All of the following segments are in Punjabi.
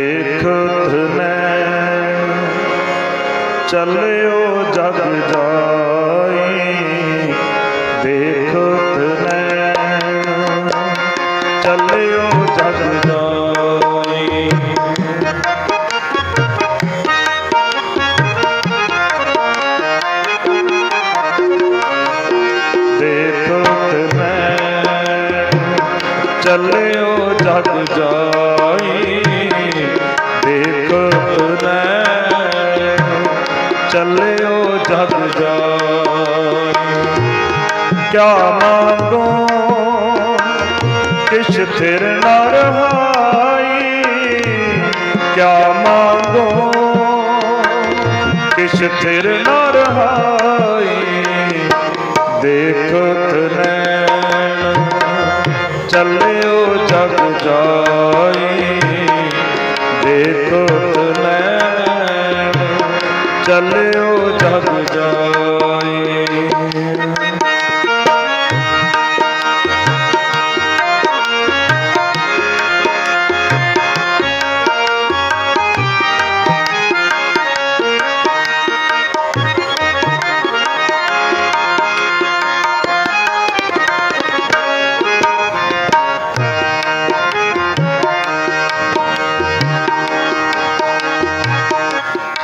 ਦੇਖਤ ਨੈਣ ਚੱਲਿਓ ਜਗ ਜਾਈ, ਦੇਖਤ ਨੈਣ ਚੱਲਿਓ ਜਗ ਜਾਈ। ਦੇਖਤ ਮੈਂ। ਚੱਲਿਓ ਜਗ ਜਾਈ। ਕਿਆ ਮੰਗੋ ਕਿਛ ਥਿਰ ਨਾ ਰਹਾਈ। ਕਿਆ ਮੰਗੋ? ਕਿਛ ਥਿਰ ਨਾ ਰਹਾਈ। ਦੇਖਤ ਨੈਣ ਚੱਲਿਓ ਜਗ ਜਾਈ। ਦੇਖਤ ਨੈਣ ਚੱਲਿਓ ਜਗ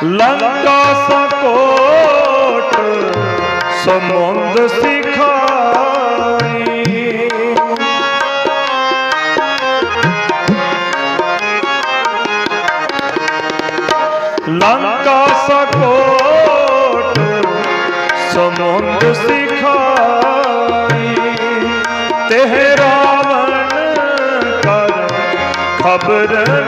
ਲੰਕਾ ਸਕੋਟ ਸਮੁੰਦ ਸਿਖਾਈ। ਲੰਕਾ ਸਕੋਟ ਸਮੁੰਦ ਸਿਖਾਈ। ਤੇ ਰਾਵਣ ਕਰ ਖਬਰ ਨ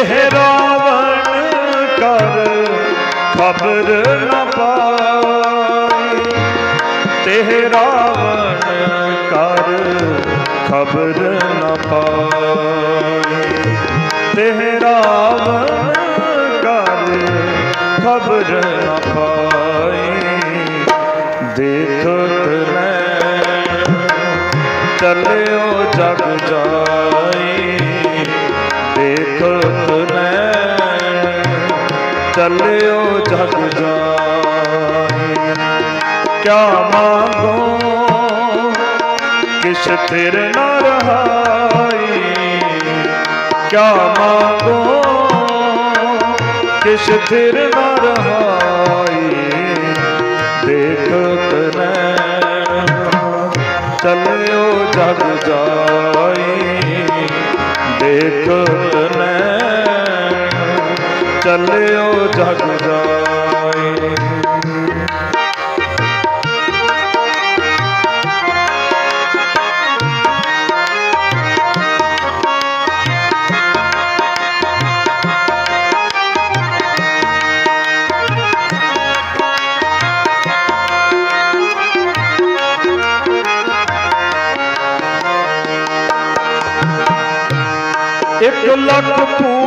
ਤੇ ਕਰ ਖਬਰ ਨ ਪਾਈ। ਤੇ ਕਰ ਖਬਰ ਨ ਪਾਈ। ਤੇ ਕਰ ਖਬਰ ਨ ਪਾਈ ਦੇਖਤ ਨੈਣ ਚੱਲਿਓ ਜਗ ਜਾਈ ਚੱਲਿਓ ਜਗ ਜਾਈ ਕਿਆ ਮੰਗੋ? ਕਿਛ ਥਿਰ ਨ ਰਹਾਈ। ਕਿਆ ਮੰਗੋ? ਕਿਛ ਥਿਰ ਨ ਰਹਾਈ। ਦੇਖਤ ਨੈਣ। ਚੱਲਿਓ ਜਗ ਜਾਈ ਦੇਖਤ ਚੱਲਿਓ ਜਗ ਜਾਈ ਇੱਕ ਲੱਖ ਪੂਤ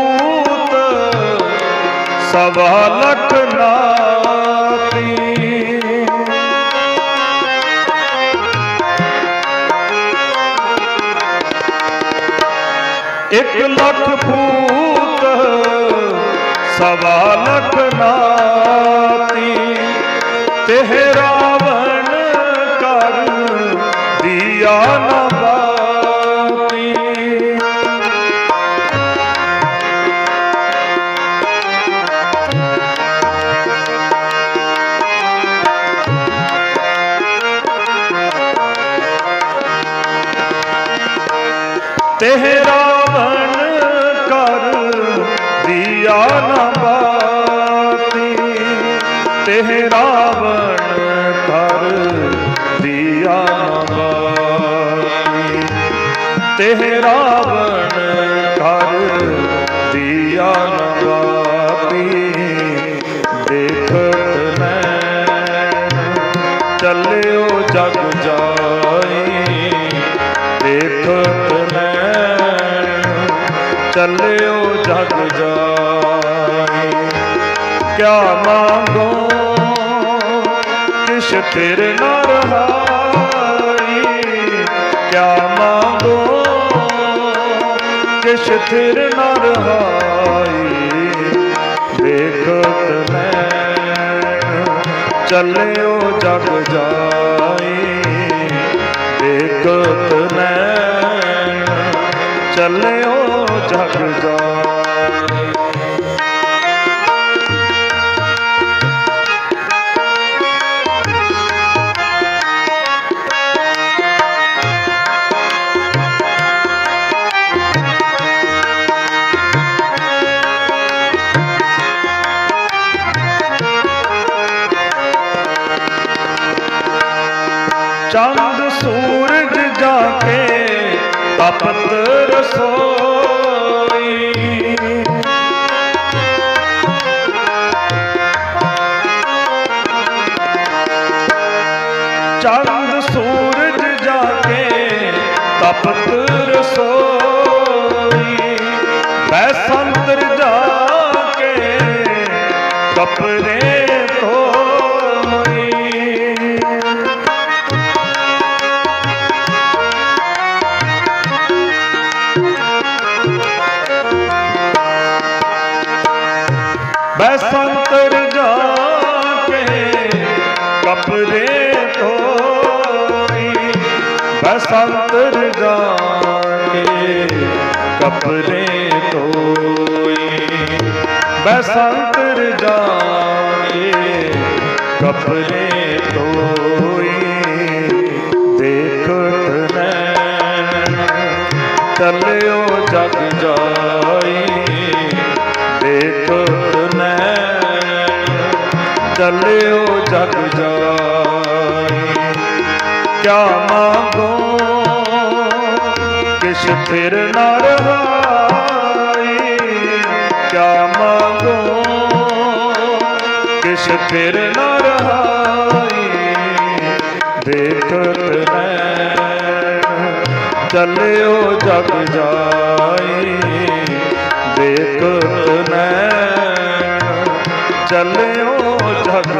ਸਵਾ ਲੱਖ ਨਾਤੀ। ਇੱਕ ਲੱਖ ਪੂਤ ਸਵਾ ਲੱਖ ਨਾਤੀ। ਤੇ ਤੇ ਰਾਵਣ ਕਰ ਦੀਆ ਨਾ ਬਾਤੀ। ਤੇ ਰਾਵਣ ਕਰ ਦੀਆ ਨਾ ਬਾਤੀ। ਤੇ ਰਾਵਣ ਕਰ ਦੀਆ ਨਾ ਬਾਤੀ। ਦੇਖਤ ਨੈਣ ਚੱਲਿਓ ਜਗ ਜਾਈ ਨੈਣ ਜਗ ਜਾਈ ਕਿਆ ਮੰਗੋ? ਕਿਛ ਥਿਰ ਨਾ ਰਹਾਈ? ਕਿਆ ਮੰਗੋ? ਕਿਛ ਥਿਰ ਨ ਰਹਾਈ? ਦੇਖਤ ਨੈਣ ਚੱਲਿਓ ਜਗ ਜਾਈ ਦੇਖਤ ਮੈਂ ਚੱਲਿਓ ਜਗ ਚੰਦ ਸੂਰਜ ਜਾ ਕੇ ਤਪਤ ਤਪਤ ਰਸੋਈ। ਬੈਸੰਤਰ ਜਾ ਕੇ ਕਪਰੇ ਧੋਈ ਬੈਸੰਤਰ ਜਾ ਕੇ ਕਪਰੇ ਧੋਈ ਬੈਸੰਤਰ ਜਾ ਕਪਰੇ ਧੋਈ ਬੈਸੰਤਰ ਜਾਏ ਕੇ ਕਪਰੇ ਧੋਈ ਦੇਖਤ ਨੈਣ ਚੱਲਿਓ ਜਗ ਜਾ ਕਿਆ ਮੰਗੋ। ਕਿਛ ਥਿਰ ਨ ਰਹਾਈ, ਦੇਖਤ ਨੈਣ ਚੱਲਿਓ ਜਗ ਜਾਈ, ਦੇਖਤ ਨੈਣ ਚੱਲਿਓ ਜਗ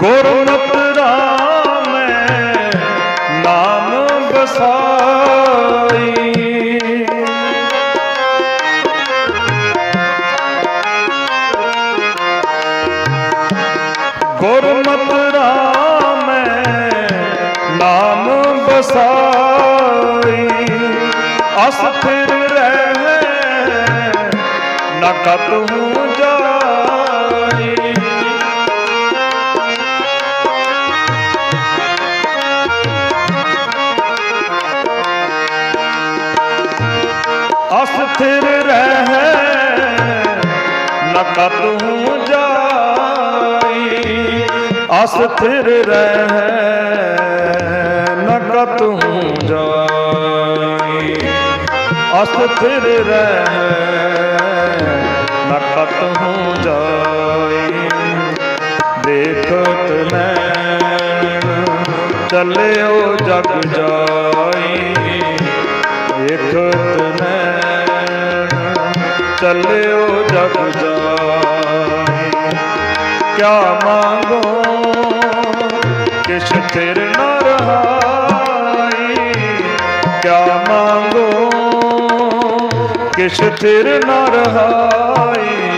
ਗੁਰਮਤਿ ਰਾਮੈ ਨਾਮ ਬਸਾਈ ਗੁਰਮਤਿ ਰਾਮੈ ਨਾਮ ਬਸਾਈ ਅਸਥਿਰ ਰਹਿ ਨ ਕਤਹੂ ਅਸਥਿਰ ਰਹਿ। ਨ ਕਤਹੂ ਜਾਈ। ਅਸਥਿਰ ਰਹਿ। ਨ ਕਤਹੂ ਜਾਈ। ਅਸਥਿਰ ਰਹਿ। ਨ ਕਤਹੂ ਜਾਈ। ਦੇਖਤ ਨੈਣ ਚੱਲਿਓ ਜਗ ਜਾਈ। ਦੇਖਤ ਨੈਣ ਚੱਲਿਓ ਜਗ ਜਾਈ ਕਿਆ ਮੰਗੋ ਕਿਛ ਥਿਰ ਨਾ ਰਹਾਈ। ਕਿਆ ਮੰਗੋ ਕਿਛ ਥਿਰ ਨ ਰਹਾਈ।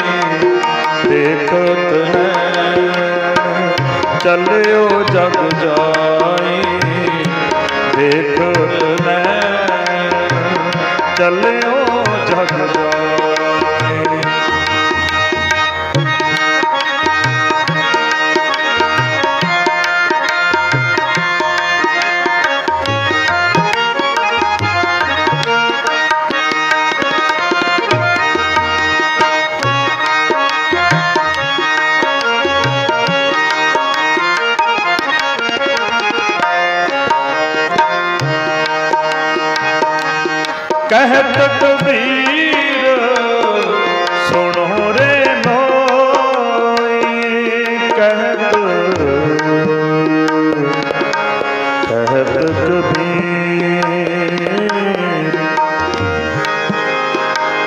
ਦੇਖਤ ਨੈਣ ਚੱਲਿਓ ਜਗ ਜਾਏ। ਦੇਖਤ ਨੈਣ ਚੱਲਿਓ ਜਗ ਜਾਈ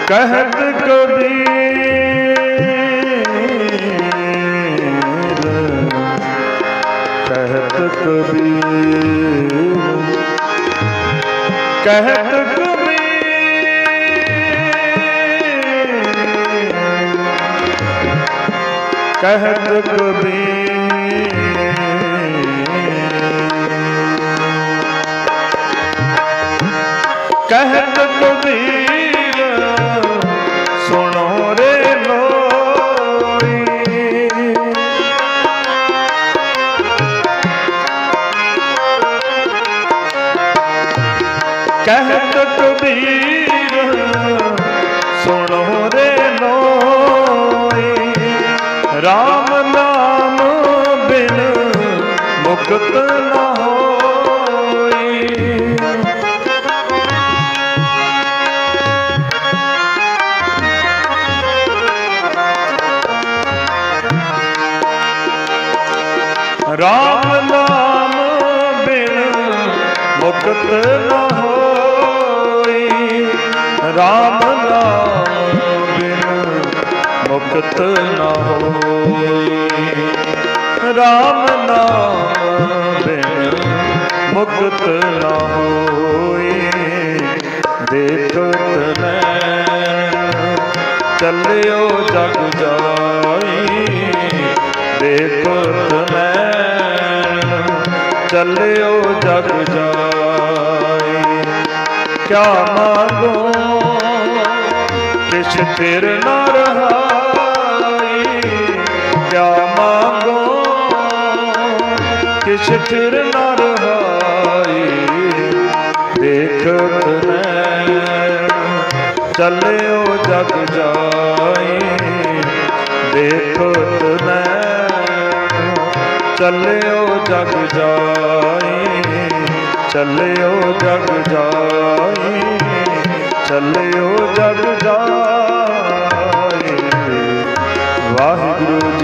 ਕਹਿਤ ਕਬੀਰ ਕਹਿਤ ਕਬੀਰ ਕਹਿਤ ਕਬੀਰ ਕਹਿਤ ਕਬੀਰ ਕਹਿਤ ਕਬੀਰ ਕਹਿਤ ਕਬੀਰ, ਸੁਣੋ ਰੇ ਲੋਈ। RAM ਨਾਮ ਬਿਨ ਮੁਕਤ ਨਾ ਹੋਈ। ਰਾਮ ਨਾਮ ਬਿਨ ਮੁਕਤ ਨ ਰਾਮ ਨਾਮ ਬਿਨ ਮੁਕਤ ਨ ਹੋਈ ਰਾਮ ਨਾਮ ਬਿਨ ਮੁਕਤ ਨ ਹੋਈ ਦੇਖਤ ਨੈਣ ਚੱਲਿਓ ਜਗ ਜਾਈ। ਦੇਖਤ ਨੈਣ ਚੱਲਿਓ ਜਗ ਜਾਈ। ਕਿਆ ਮੰਗੋ ਕਿਛ ਫਿਰ ਨਾ ਰਹਾਈ। ਕਿਆ ਮੰਗੋ? ਕਿਛ ਫਿਰ ਨ ਰਹਾਈ। ਦੇਖਤ ਨੈਣ, ਚੱਲਿਓ ਜਗ ਜਾਈ। ਦੇਖਤ ਨੈਣ, ਚੱਲਿਓ ਜਗ ਜਾਈ। ਚੱਲਿਓ ਜਗ ਜਾਈ, ਚੱਲਿਓ ਜਗ ਜਾਈ। ਵਾਹਿਗੁਰੂ